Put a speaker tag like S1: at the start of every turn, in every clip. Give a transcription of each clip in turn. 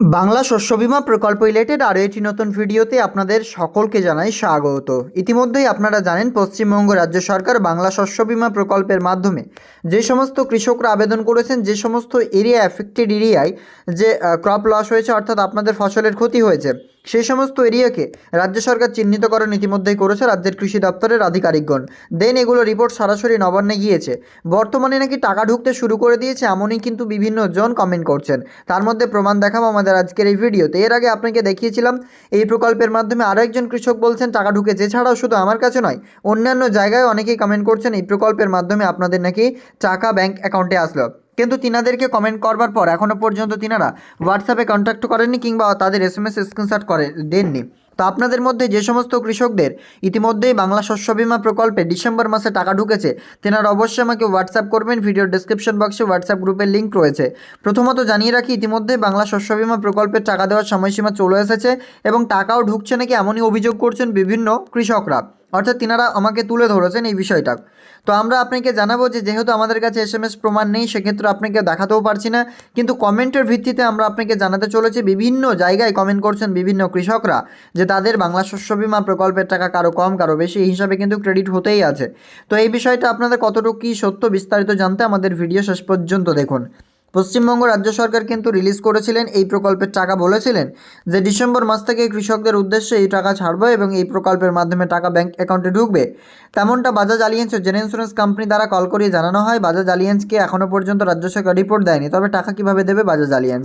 S1: বাংলা শস্য বিমা প্রকল্প রিলেটেড আরও একটি নতুন ভিডিওতে আপনাদের সকলকে জানাই স্বাগত। ইতিমধ্যেই আপনারা জানেন, পশ্চিমবঙ্গ রাজ্য সরকার বাংলা শস্য বিমা প্রকল্পের মাধ্যমে যে সমস্ত কৃষকরা আবেদন করেছেন, যে সমস্ত এরিয়া অ্যাফেক্টেড এরিয়ায় যে ক্রপ লস হয়েছে, অর্থাৎ আপনাদের ফসলের ক্ষতি হয়েছে, সেই সমস্ত এরিয়াকে রাজ্য সরকার চিহ্নিতকরণ ইতিমধ্যেই করেছে রাজ্যের কৃষি দপ্তরের আধিকারিকগণ। দেন এগুলো রিপোর্ট সরাসরি নবান্নে গিয়েছে। বর্তমানে নাকি টাকা ঢুকতে শুরু করে দিয়েছে, এমনই কিন্তু বিভিন্ন জন কমেন্ট করছেন। তার মধ্যে প্রমাণ দেখাবো আমাদের আজকের এই ভিডিওতে, এর আগে আপনাকে দেখিয়েছিলাম, এই প্রকল্পের মাধ্যমে আরও একজন কৃষক বলছেন, টাকা ঢুকেছে। এছাড়াও শুধু আমার কাছে নয়, অন্যান্য জায়গায় অনেকেই কমেন্ট করছেন, এই প্রকল্পের মাধ্যমে আপনাদের নাকি টাকা ব্যাংক অ্যাকাউন্টে আসলো। কিন্তু তিনাদেরকে কমেন্ট করবার পর এখনও পর্যন্ত তিনারা হোয়াটসঅ্যাপে কন্ট্যাক্ট করেননি কিংবা তাদের এস এম এস স্ক্রিনশট করে দেননি। তো আপনাদের মধ্যে যে সমস্ত কৃষকদের ইতিমধ্যেই বাংলা শস্য বিমা প্রকল্পে ডিসেম্বর মাসে টাকা ঢুকেছে, তেনারা অবশ্যই আমাকে হোয়াটসঅ্যাপ করবেন ভিডিও ডিসক্রিপশন বক্সে হোয়াটসঅ্যাপ গ্রুপের লিঙ্ক রয়েছে। প্রথমত জানিয়ে রাখি ইতিমধ্যে বাংলা শস্য বিমা প্রকল্পের টাকা দেওয়ার সময়সীমা চলে এসেছে এবং টাকাও ঢুকছে নাকি এমনই অভিযোগ করছেন বিভিন্ন কৃষকরা। অর্থাৎ তিনারা আমাকে তুলে ধরেছেন এই বিষয়টা। তো আমরা আপনাকে জানাব যে যেহেতু আমাদের কাছে এস এম এস প্রমাণ নেই, সেক্ষেত্রে আপনাকে দেখাতেও পারছি না। কিন্তু কমেন্টের ভিত্তিতে আমরা আপনাকে জানাতে চলেছি, বিভিন্ন জায়গায় কমেন্ট করছেন বিভিন্ন কৃষকরা যে তাদের বাংলা শস্য বীমা প্রকল্পের টাকা কারও কম, কারও বেশি, এই হিসাবে কিন্তু ক্রেডিট হতেই আছে। তো এই বিষয়টা আপনাদের কতটুকু কী সত্য বিস্তারিত জানতে আমাদের ভিডিও শেষ পর্যন্ত দেখুন। পশ্চিমবঙ্গ রাজ্য সরকার কিন্তু রিলিজ করেছিলেন এই প্রকল্পের টাকা বলেছিলেন, যে ডিসেম্বর মাস থেকে কৃষকদের উদ্দেশ্যে এই টাকা ছাড়বে এবং এই প্রকল্পের মাধ্যমে টাকা ব্যাংক অ্যাকাউন্টে ঢুকবে। তেমনটা বাজাজ আলিয়েন্স ও জেন ইন্স্যুরেন্স কোম্পানি দ্বারা কল করিয়ে জানানো হয় বাজাজ আলিয়েন্সকে এখনও পর্যন্ত রাজ্য সরকার রিপোর্ট দেয়নি, তবে টাকা কীভাবে দেবে বাজাজ আলিয়েন্স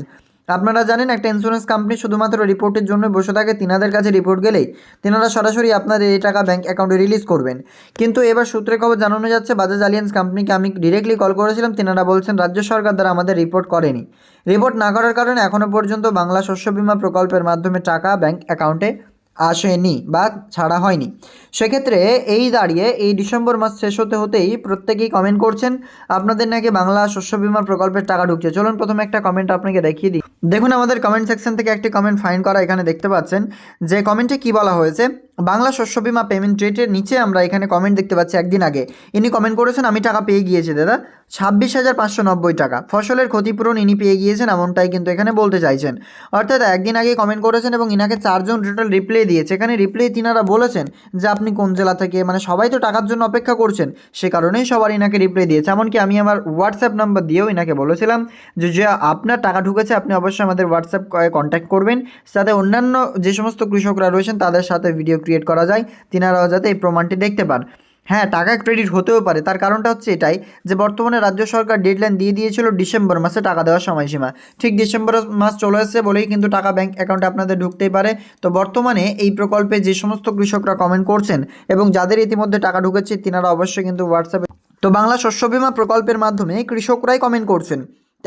S1: আপনারা জানেন, একটা ইন্স্যুরেন্স কোম্পানি শুধুমাত্র রিপোর্টের জন্য বসে থাকে, তিনাদের কাছে রিপোর্ট গেলেই তিনারা সরাসরি আপনাদের এই টাকা ব্যাঙ্ক অ্যাকাউন্টে রিলিজ করবেন। কিন্তু এবার সূত্রে খবর জানানো যাচ্ছে বাজাজ আলিয়েন্স কোম্পানিকে আমি ডিরেক্টলি কল করেছিলাম, তিনারা বলছেন, রাজ্য সরকার দ্বারা আমাদের রিপোর্ট করেনি। রিপোর্ট না করার কারণে এখনও পর্যন্ত বাংলা শস্য বিমা প্রকল্পের মাধ্যমে টাকা ব্যাঙ্ক অ্যাকাউন্টে আসেনি বা ছাড়া হয়নি। সেক্ষেত্রে এই দাঁড়িয়ে এই ডিসেম্বর মাস শেষ হতে হতেই প্রত্যেকেই কমেন্ট করছেন, আপনাদের নাকি বাংলা শস্য বিমা প্রকল্পের টাকা ঢুকছে। চলুন প্রথমে একটা কমেন্ট আপনাকে দেখিয়ে দিই। দেখুন আমাদের কমেন্ট সেকশন থেকে একটি কমেন্ট ফাইন করা এখানে দেখতে পাচ্ছেন। যে কমেন্টে কি বলা হয়েছে? বাংলা শস্য বীমা পেমেন্ট রেটের নিচে আমরা এখানে কমেন্ট দেখতে পাচ্ছি একদিন আগে। ইনি কমেন্ট করেছেন, আমি টাকা পেয়ে গিয়েছি, দাদা। ছাব্বিশ হাজার পাঁচশো নব্বই টাকা। ফসলের ক্ষতিপূরণ ইনি পেয়ে গিয়েছেন, এমনটাই কিন্তু এখানে বলতে চাইছেন। অর্থাৎ একদিন আগে কমেন্ট করেছেন এবং ইনাকে চারজন টোটাল রিপ্লাই দিয়েছে। এখানে রিপ্লাই তিনারা বলেছেন যে, আপনি কোন জেলা থেকে? মানে সবাই তো টাকার জন্য অপেক্ষা করছেন। সে কারণেই সবার ইনাকে রিপ্লাই দিয়েছে। এমনকি আমি আমার হোয়াটসঅ্যাপ নাম্বার দিয়েও ইনাকে বলেছিলাম যে যে আপনার টাকা ঢুকেছে, আপনি অবশ্যই আমাদের হোয়াটসঅ্যাপ কন্ট্যাক্ট করবেন। সাথে অন্যান্য যে সমস্ত কৃষকরা রয়েছেন, তাদের সাথে ভিডিও ক্রিয়েট করা যায়, তিনারাও যাতে এই প্রমাণটি দেখতে পান। হ্যাঁ টাকা ক্রেডিট হতেও পারে, তার কারণটা হচ্ছে এটাই যে বর্তমানে রাজ্য সরকার ডেডলাইন দিয়ে দিয়েছিল ডিসেম্বর মাসে টাকা দেওয়ার সময়সীমা। ঠিক ডিসেম্বর মাস চলে এসেছে বলেই কিন্তু টাকা ব্যাংক অ্যাকাউন্টে আপনাদের ঢুকতেই পারে। তো বর্তমানে এই প্রকল্পে যে সমস্ত কৃষকরা কমেন্ট করছেন এবং যাদের ইতিমধ্যে টাকা ঢুকেছে, তিনারা অবশ্যই কিন্তু হোয়াটসঅ্যাপে তো বাংলা শস্য বীমা প্রকল্পের মাধ্যমে কৃষকরাই কমেন্ট করছেন।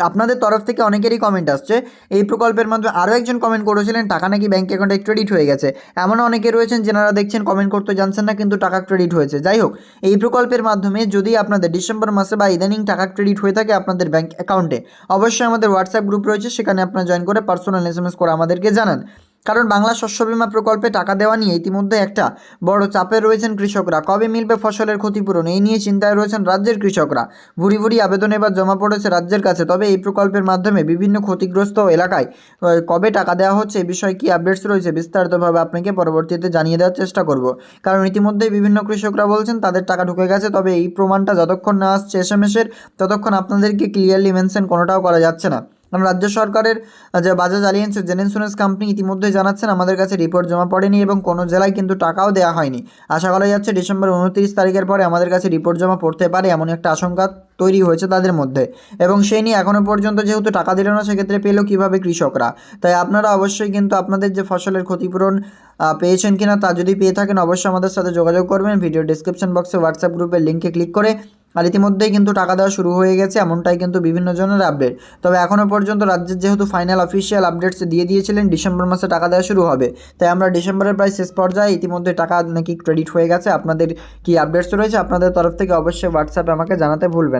S1: আপনাদের তরফ থেকে অনেকেরই কমেন্ট আসছে। এই প্রকল্পের মাধ্যমে আরও একজন কমেন্ট করেছিলেন, টাকা নাকি ব্যাঙ্ক অ্যাকাউন্টে ক্রেডিট হয়ে গেছে। এমন অনেকে রয়েছেন যেনারা দেখছেন কমেন্ট করতে জানছেন না, কিন্তু টাকা ক্রেডিট হয়েছে। যাই হোক, এই প্রকল্পের মাধ্যমে যদি আপনাদের ডিসেম্বর মাসে বা ইদানিং টাকা ক্রেডিট হয়ে থাকে আপনাদের ব্যাঙ্ক অ্যাকাউন্টে অবশ্যই আমাদের হোয়াটসঅ্যাপ গ্রুপ রয়েছে, সেখানে আপনারা জয়েন করে পার্সোনাল এস এস করে আমাদেরকে জানান। কারণ বাংলা শস্য বীমা প্রকল্পে টাকা দেওয়া নিয়ে ইতিমধ্যে একটা বড় চাপে রয়েছেন কৃষকরা। কবে মিলবে ফসলের ক্ষতিপূরণ? এই নিয়ে চিন্তায় রয়েছেন রাজ্যের কৃষকরা। ভুরি ভুরি আবেদন এবার জমা পড়েছে রাজ্যের কাছে। তবে এই প্রকল্পের মাধ্যমে বিভিন্ন ক্ষতিগ্রস্ত এলাকায় কবে টাকা দেওয়া হচ্ছে এই বিষয়ে কী আপডেটস রয়েছে বিস্তারিতভাবে আপনাকে পরবর্তীতে জানিয়ে দেওয়ার চেষ্টা করব। কারণ ইতিমধ্যেই বিভিন্ন কৃষকরা বলছেন, তাদের টাকা ঢুকে গেছে, তবে এই প্রমাণটা যতক্ষণ না আসছে এস এম এসের ততক্ষণ আপনাদেরকে ক্লিয়ারলি মেনশন কোনোটাও করা যাচ্ছে না। রাজ্য সরকারের যে Bajaj Allianz gen insurance company ইতিমধ্যে জানাচ্ছেন, আমাদের কাছে রিপোর্ট জমা পড়েনি এবং কোনো জেলায় কিন্তু টাকাও দেওয়া হয়নি। আশা করা যাচ্ছে ডিসেম্বর উনত্রিশ তারিখের পরে আমাদের কাছে রিপোর্ট জমা পড়তে পারে এমন একটা আশঙ্কা তৈরি হয়েছে তাদের মধ্যে। এবং সেই নিয়ে এখনও পর্যন্ত যেহেতু টাকা দিল না, সেক্ষেত্রে পেল কীভাবে কৃষকরা? তাই আপনারা অবশ্যই কিন্তু আপনাদের যে ফসলের ক্ষতিপূরণ পেয়েছেন কিনা তা যদি পেয়ে থাকেন, অবশ্যই আমাদের সাথে যোগাযোগ করবেন। ভিডিও ডিসক্রিপশন বক্সে হোয়াটসঅ্যাপ গ্রুপের লিঙ্কে ক্লিক করে আর ইতিমধ্যেই কিন্তু টাকা দেওয়া শুরু হয়ে গেছে, এমনটাই কিন্তু বিভিন্ন জনের আপডেট তবে এখনও পর্যন্ত রাজ্যের যেহেতু ফাইনাল অফিসিয়াল আপডেটস দিয়ে দিয়েছিলেন, ডিসেম্বর মাসে টাকা দেওয়া শুরু হবে। তাই আমরা ডিসেম্বরের প্রায় শেষ পর্যায়ে ইতিমধ্যে টাকা নাকি ক্রেডিট হয়ে গেছে। আপনাদের কি আপডেটস রয়েছে, আপনাদের তরফ থেকে অবশ্যই হোয়াটসঅ্যাপে আমাকে জানাতে ভুলবেন।